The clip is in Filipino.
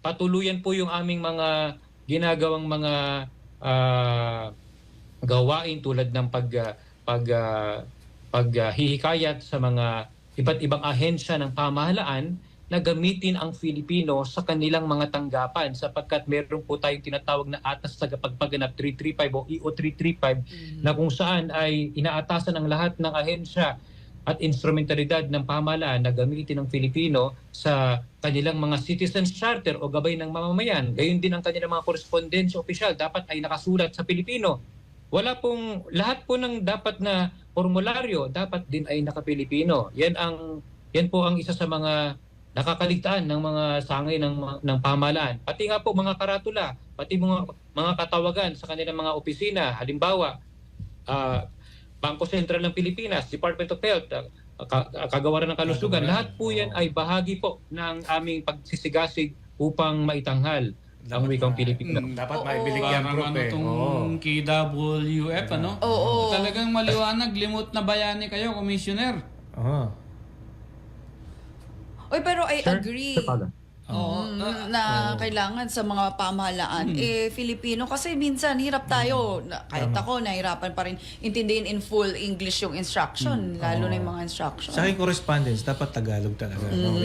patuluyan po yung aming mga ginagawang mga ah, gawain tulad ng pag ah, pag ah, paghihikayat sa mga iba't ibang ahensya ng pamahalaan na gamitin ang Filipino sa kanilang mga tanggapan sapagkat meron po tayong tinatawag na atas sa pagpaganap 335 o EO 335 na kung saan ay inaatasan ang lahat ng ahensya at instrumentalidad ng pamahalaan na gamitin ng Filipino sa kanilang mga citizens charter o gabay ng mamamayan. Gayon din ang kanilang mga korespondensya opisyal dapat ay nakasulat sa Filipino. Wala pong lahat po ng dapat na formularyo dapat din ay naka-Pilipino. Yan ang yan po ang isa sa mga nakakaligtaan ng mga sangay ng ng pamahalaan. Pati nga po mga karatula, pati mga mga katawagan sa kanilang mga opisina, halimbawa ah, Bangko Sentral ng Pilipinas, Department of Health, ka- Kagawaran ng Kalusugan, lahat po yan ay bahagi po ng aming pagsisigasig upang maitanghal ang wikang Pilipino. Mm, dapat Oo. maibilig yan, Parang Prof. ano eh. tong Oo. KWF, ano? Oo. Talagang maliwanag, limot na bayani kayo, Commissioner. Oo. Oy, pero I Sir, agree. Oo. Mm, na kailangan sa mga pamahalaan. Eh Filipino kasi minsan hirap tayo. Na, kahit ako nahirapan pa rin intindihin in full English yung instruction lalo na yung mga instruction. Sa akin correspondence, dapat Tagalog talaga. no?